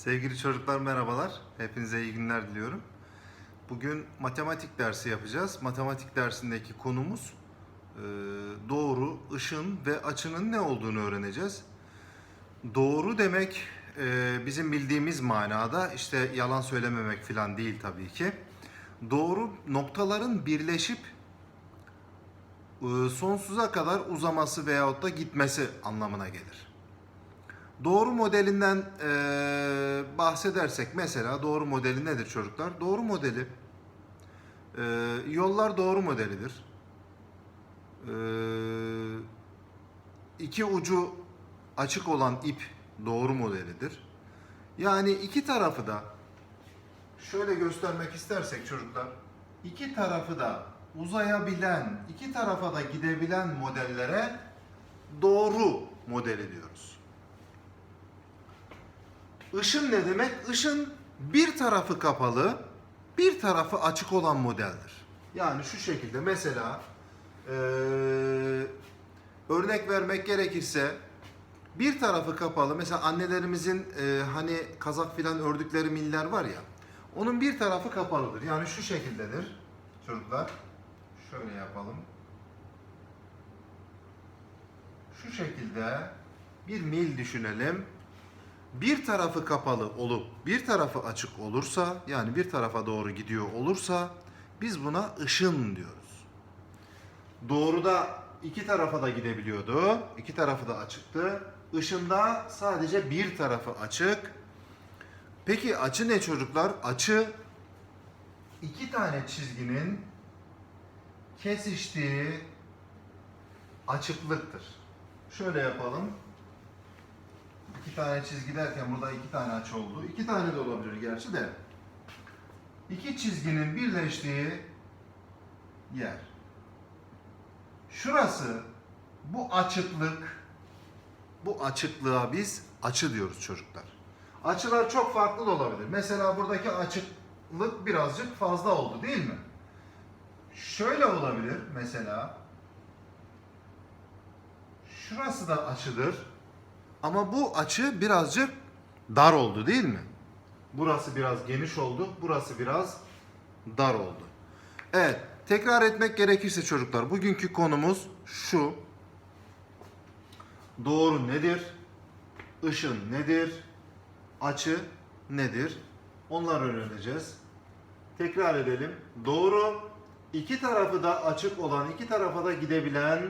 Sevgili çocuklar merhabalar. Hepinize iyi günler diliyorum. Bugün matematik dersi yapacağız. Matematik dersindeki konumuz e, doğru, ışın ve açının ne olduğunu öğreneceğiz. Doğru demek e, bizim bildiğimiz manada işte yalan söylememek falan değil tabii ki. Doğru noktaların birleşip e, sonsuza kadar uzaması veyahut da gitmesi anlamına gelir. Doğru modelinden eee, bahsedersek mesela doğru modeli nedir çocuklar? Doğru modeli eee, yollar doğru modelidir. Eee iki ucu açık olan ip doğru modelidir. Yani iki tarafı da şöyle göstermek istersek çocuklar iki tarafı da uzayabilen, iki tarafa da gidebilen modellere doğru modeli diyoruz. Işın ne demek? Işın bir tarafı kapalı, bir tarafı açık olan modeldir. Yani şu şekilde mesela eee, örnek vermek gerekirse bir tarafı kapalı. Mesela annelerimizin eee, hani kazak filan ördükleri miller var ya. Onun bir tarafı kapalıdır. Yani şu şekildedir çocuklar. Şöyle yapalım. Şu şekilde bir mil düşünelim bir tarafı kapalı olup bir tarafı açık olursa yani bir tarafa doğru gidiyor olursa biz buna ışın diyoruz. Doğruda iki tarafa da gidebiliyordu. iki tarafı da açıktı. Işında sadece bir tarafı açık. Peki açı ne çocuklar? Açı iki tane çizginin kesiştiği açıklıktır. Şöyle yapalım. İki tane çizgi derken burada iki tane açı oldu. İki tane de olabilir gerçi de. İki çizginin birleştiği yer. Şurası bu açıklık bu açıklığa biz açı diyoruz çocuklar. Açılar çok farklı da olabilir. Mesela buradaki açıklık birazcık fazla oldu değil mi? Şöyle olabilir mesela. Şurası da açıdır. Ama bu açı birazcık dar oldu değil mi? Burası biraz geniş oldu, burası biraz dar oldu. Evet, tekrar etmek gerekirse çocuklar, bugünkü konumuz şu. Doğru nedir? Işın nedir? Açı nedir? Onları öğreneceğiz. Tekrar edelim. Doğru, iki tarafı da açık olan, iki tarafa da gidebilen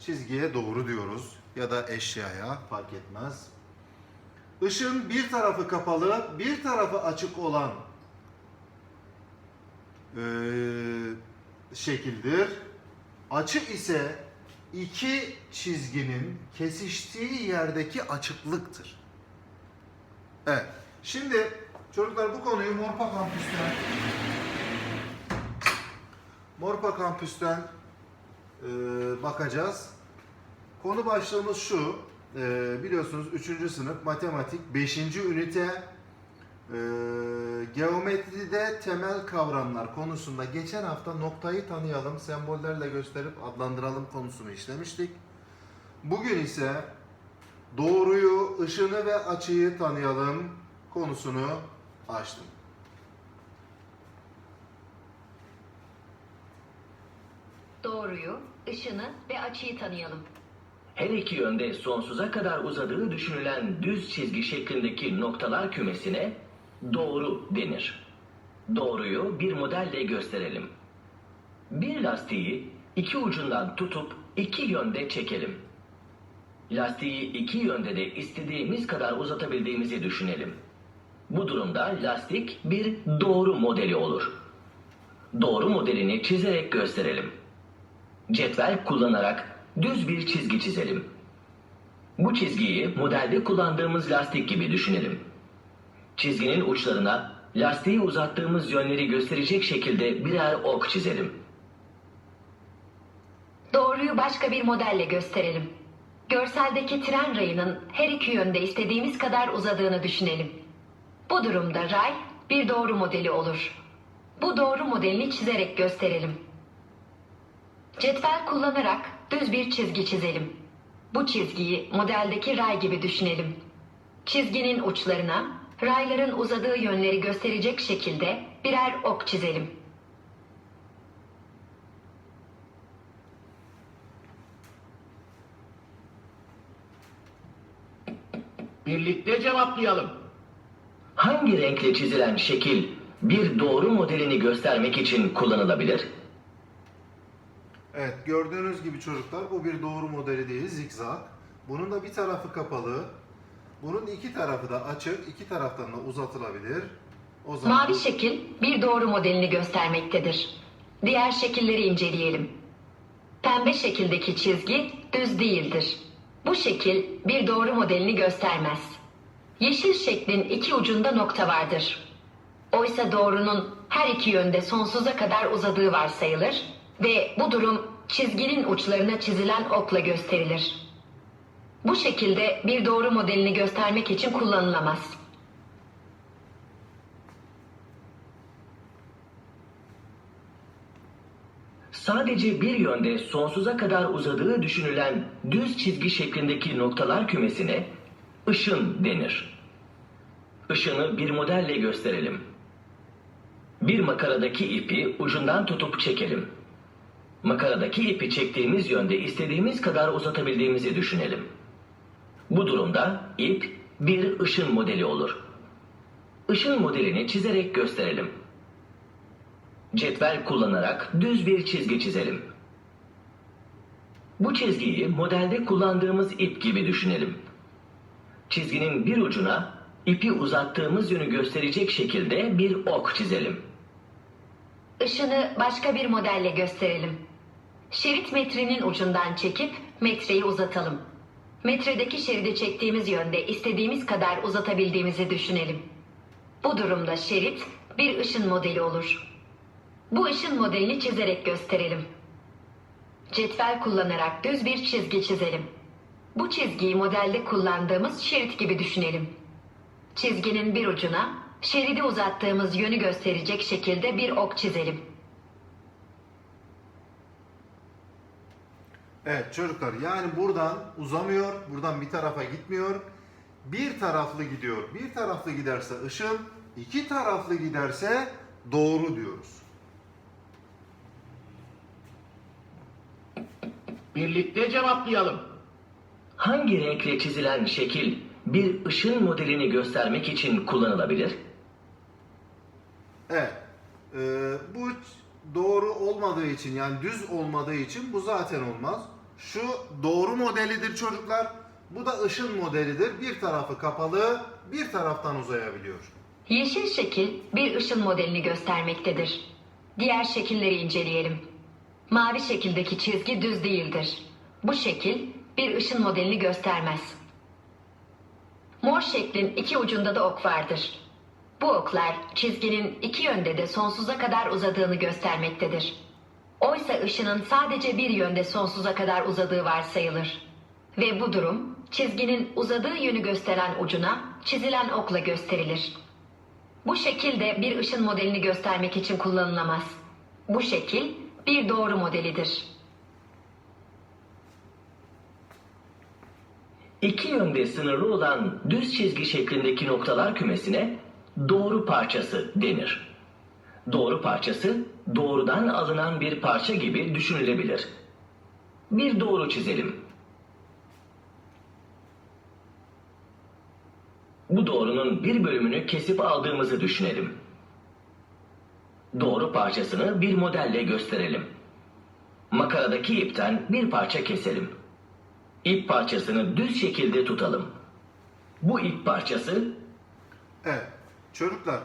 çizgiye doğru diyoruz ya da eşyaya fark etmez. Işın bir tarafı kapalı, bir tarafı açık olan eee, şekildir. Açı ise iki çizginin kesiştiği yerdeki açıklıktır. Evet. Şimdi çocuklar bu konuyu Morpa Kampüs'ten Morpa Kampüs'ten eee, bakacağız. Konu başlığımız şu. Ee, biliyorsunuz 3. sınıf matematik 5. ünite ee, geometride temel kavramlar konusunda geçen hafta noktayı tanıyalım, sembollerle gösterip adlandıralım konusunu işlemiştik. Bugün ise doğruyu, ışını ve açıyı tanıyalım konusunu açtım. Doğruyu, ışını ve açıyı tanıyalım. Her iki yönde sonsuza kadar uzadığı düşünülen düz çizgi şeklindeki noktalar kümesine doğru denir. Doğruyu bir modelle gösterelim. Bir lastiği iki ucundan tutup iki yönde çekelim. Lastiği iki yönde de istediğimiz kadar uzatabildiğimizi düşünelim. Bu durumda lastik bir doğru modeli olur. Doğru modelini çizerek gösterelim. Cetvel kullanarak düz bir çizgi çizelim. Bu çizgiyi modelde kullandığımız lastik gibi düşünelim. Çizginin uçlarına lastiği uzattığımız yönleri gösterecek şekilde birer ok çizelim. Doğruyu başka bir modelle gösterelim. Görseldeki tren rayının her iki yönde istediğimiz kadar uzadığını düşünelim. Bu durumda ray bir doğru modeli olur. Bu doğru modelini çizerek gösterelim. Cetvel kullanarak düz bir çizgi çizelim. Bu çizgiyi modeldeki ray gibi düşünelim. Çizginin uçlarına rayların uzadığı yönleri gösterecek şekilde birer ok çizelim. Birlikte cevaplayalım. Hangi renkle çizilen şekil bir doğru modelini göstermek için kullanılabilir? Evet gördüğünüz gibi çocuklar bu bir doğru modeli değil zikzak. Bunun da bir tarafı kapalı. Bunun iki tarafı da açık. iki taraftan da uzatılabilir. O zaman Mavi şekil bir doğru modelini göstermektedir. Diğer şekilleri inceleyelim. Pembe şekildeki çizgi düz değildir. Bu şekil bir doğru modelini göstermez. Yeşil şeklin iki ucunda nokta vardır. Oysa doğrunun her iki yönde sonsuza kadar uzadığı varsayılır ve bu durum çizginin uçlarına çizilen okla gösterilir. Bu şekilde bir doğru modelini göstermek için kullanılamaz. Sadece bir yönde sonsuza kadar uzadığı düşünülen düz çizgi şeklindeki noktalar kümesine ışın denir. Işını bir modelle gösterelim. Bir makaradaki ipi ucundan tutup çekelim. Makaradaki ipi çektiğimiz yönde istediğimiz kadar uzatabildiğimizi düşünelim. Bu durumda ip bir ışın modeli olur. Işın modelini çizerek gösterelim. Cetvel kullanarak düz bir çizgi çizelim. Bu çizgiyi modelde kullandığımız ip gibi düşünelim. Çizginin bir ucuna ipi uzattığımız yönü gösterecek şekilde bir ok çizelim. Işını başka bir modelle gösterelim. Şerit metrenin ucundan çekip metreyi uzatalım. Metredeki şeridi çektiğimiz yönde istediğimiz kadar uzatabildiğimizi düşünelim. Bu durumda şerit bir ışın modeli olur. Bu ışın modelini çizerek gösterelim. Cetvel kullanarak düz bir çizgi çizelim. Bu çizgiyi modelde kullandığımız şerit gibi düşünelim. Çizginin bir ucuna şeridi uzattığımız yönü gösterecek şekilde bir ok çizelim. Evet çocuklar yani buradan uzamıyor, buradan bir tarafa gitmiyor. Bir taraflı gidiyor. Bir taraflı giderse ışın, iki taraflı giderse doğru diyoruz. Birlikte cevaplayalım. Hangi renkle çizilen şekil bir ışın modelini göstermek için kullanılabilir? Evet. Ee, bu doğru olmadığı için yani düz olmadığı için bu zaten olmaz. Şu doğru modelidir çocuklar. Bu da ışın modelidir. Bir tarafı kapalı, bir taraftan uzayabiliyor. Yeşil şekil bir ışın modelini göstermektedir. Diğer şekilleri inceleyelim. Mavi şekildeki çizgi düz değildir. Bu şekil bir ışın modelini göstermez. Mor şeklin iki ucunda da ok vardır. Bu oklar çizginin iki yönde de sonsuza kadar uzadığını göstermektedir. Oysa ışının sadece bir yönde sonsuza kadar uzadığı varsayılır. Ve bu durum çizginin uzadığı yönü gösteren ucuna çizilen okla gösterilir. Bu şekil de bir ışın modelini göstermek için kullanılamaz. Bu şekil bir doğru modelidir. İki yönde sınırlı olan düz çizgi şeklindeki noktalar kümesine doğru parçası denir. Doğru parçası doğrudan alınan bir parça gibi düşünülebilir. Bir doğru çizelim. Bu doğrunun bir bölümünü kesip aldığımızı düşünelim. Doğru parçasını bir modelle gösterelim. Makaradaki ipten bir parça keselim. İp parçasını düz şekilde tutalım. Bu ip parçası Evet. Çocuklar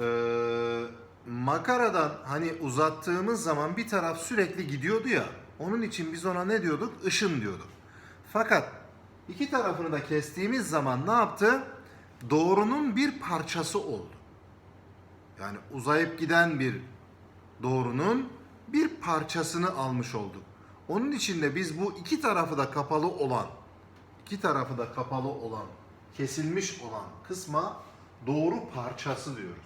eee, makaradan hani uzattığımız zaman bir taraf sürekli gidiyordu ya. Onun için biz ona ne diyorduk? Işın diyorduk. Fakat iki tarafını da kestiğimiz zaman ne yaptı? Doğrunun bir parçası oldu. Yani uzayıp giden bir doğrunun bir parçasını almış olduk. Onun için de biz bu iki tarafı da kapalı olan, iki tarafı da kapalı olan, kesilmiş olan kısma doğru parçası diyoruz.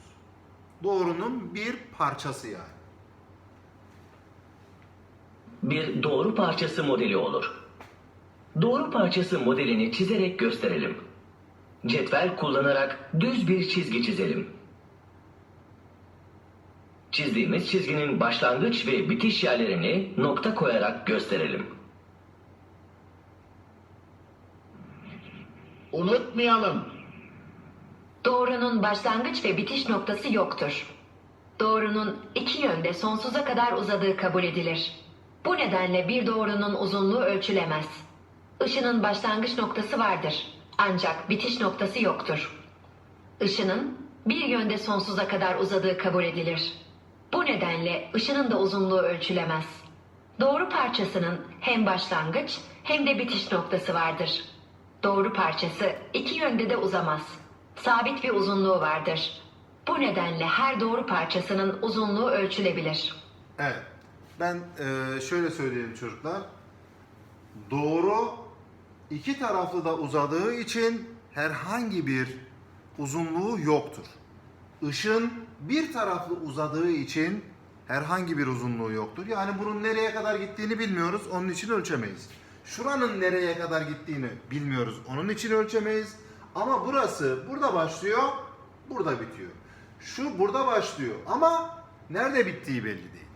Doğrunun bir parçası yani. bir doğru parçası modeli olur. Doğru parçası modelini çizerek gösterelim. Cetvel kullanarak düz bir çizgi çizelim. Çizdiğimiz çizginin başlangıç ve bitiş yerlerini nokta koyarak gösterelim. Unutmayalım. Doğrunun başlangıç ve bitiş noktası yoktur. Doğrunun iki yönde sonsuza kadar uzadığı kabul edilir. Bu nedenle bir doğrunun uzunluğu ölçülemez. Işının başlangıç noktası vardır. Ancak bitiş noktası yoktur. Işının bir yönde sonsuza kadar uzadığı kabul edilir. Bu nedenle ışının da uzunluğu ölçülemez. Doğru parçasının hem başlangıç hem de bitiş noktası vardır. Doğru parçası iki yönde de uzamaz. Sabit bir uzunluğu vardır. Bu nedenle her doğru parçasının uzunluğu ölçülebilir. Evet. Ben eee, şöyle söyleyeyim çocuklar. Doğru iki taraflı da uzadığı için herhangi bir uzunluğu yoktur. Işın bir taraflı uzadığı için herhangi bir uzunluğu yoktur. Yani bunun nereye kadar gittiğini bilmiyoruz. Onun için ölçemeyiz. Şuranın nereye kadar gittiğini bilmiyoruz. Onun için ölçemeyiz. Ama burası burada başlıyor, burada bitiyor. Şu burada başlıyor ama nerede bittiği belli değil.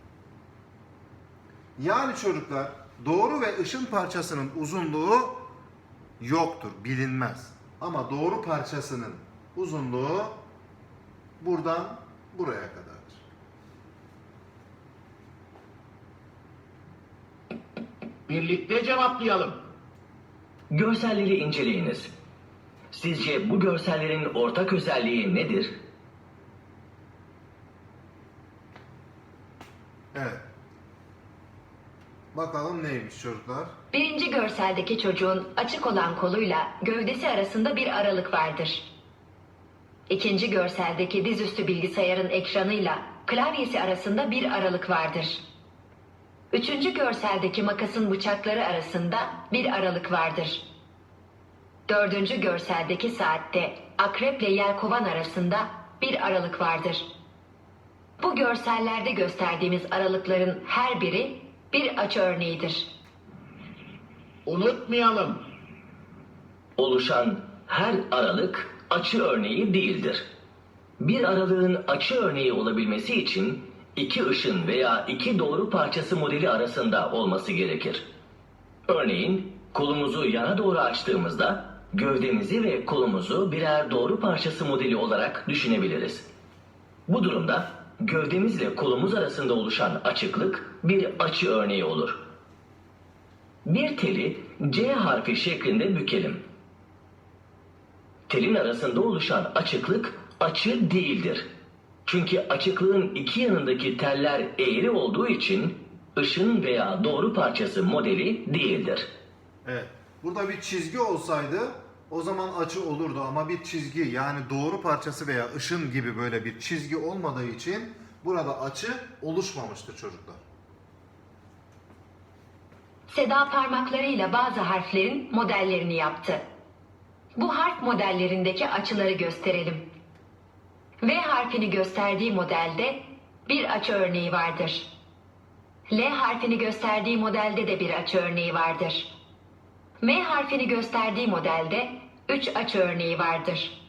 Yani çocuklar doğru ve ışın parçasının uzunluğu yoktur, bilinmez. Ama doğru parçasının uzunluğu buradan buraya kadardır. Birlikte cevaplayalım. Görselleri inceleyiniz. Sizce bu görsellerin ortak özelliği nedir? Evet. Bakalım neymiş çocuklar? Birinci görseldeki çocuğun açık olan koluyla gövdesi arasında bir aralık vardır. İkinci görseldeki dizüstü bilgisayarın ekranıyla klavyesi arasında bir aralık vardır. Üçüncü görseldeki makasın bıçakları arasında bir aralık vardır. Dördüncü görseldeki saatte akreple yelkovan arasında bir aralık vardır. Bu görsellerde gösterdiğimiz aralıkların her biri bir açı örneğidir. Unutmayalım. Oluşan her aralık açı örneği değildir. Bir aralığın açı örneği olabilmesi için iki ışın veya iki doğru parçası modeli arasında olması gerekir. Örneğin kolumuzu yana doğru açtığımızda gövdemizi ve kolumuzu birer doğru parçası modeli olarak düşünebiliriz. Bu durumda gövdemizle kolumuz arasında oluşan açıklık bir açı örneği olur. Bir teli C harfi şeklinde bükelim. Telin arasında oluşan açıklık açı değildir. Çünkü açıklığın iki yanındaki teller eğri olduğu için ışın veya doğru parçası modeli değildir. Evet. Burada bir çizgi olsaydı o zaman açı olurdu ama bir çizgi yani doğru parçası veya ışın gibi böyle bir çizgi olmadığı için burada açı oluşmamıştır çocuklar. Seda parmaklarıyla bazı harflerin modellerini yaptı. Bu harf modellerindeki açıları gösterelim. V harfini gösterdiği modelde bir açı örneği vardır. L harfini gösterdiği modelde de bir açı örneği vardır. M harfini gösterdiği modelde üç açı örneği vardır.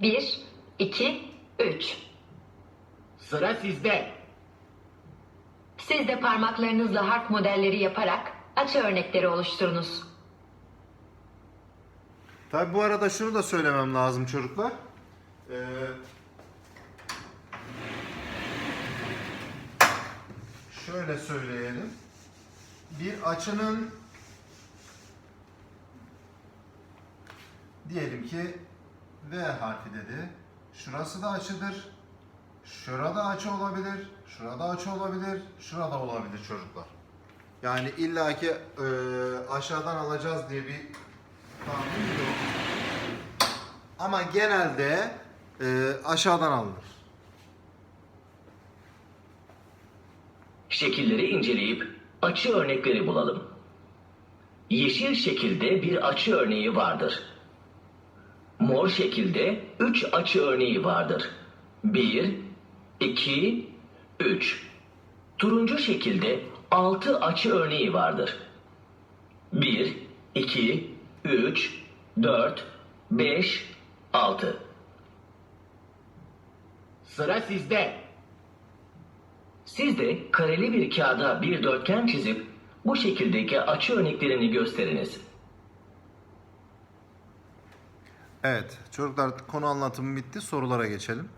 1, 2, 3. Sıra sizde. Siz de parmaklarınızla harf modelleri yaparak açı örnekleri oluşturunuz. Tabi bu arada şunu da söylemem lazım çocuklar. Ee, şöyle söyleyelim. Bir açının diyelim ki V harfi dedi. Şurası da açıdır. Şurada açı olabilir. Şurada açı olabilir. Şurada olabilir çocuklar. Yani illaki e, aşağıdan alacağız diye bir kanun yok. Ama genelde e, aşağıdan alınır. Şekilleri inceleyip açı örnekleri bulalım. Yeşil şekilde bir açı örneği vardır. Mor şekilde 3 açı örneği vardır. 1, 2, 3. Turuncu şekilde 6 açı örneği vardır. 1, 2, 3, 4, 5, 6. Sıra sizde. Siz de kareli bir kağıda bir dörtgen çizip bu şekildeki açı örneklerini gösteriniz. Evet çocuklar konu anlatımı bitti sorulara geçelim.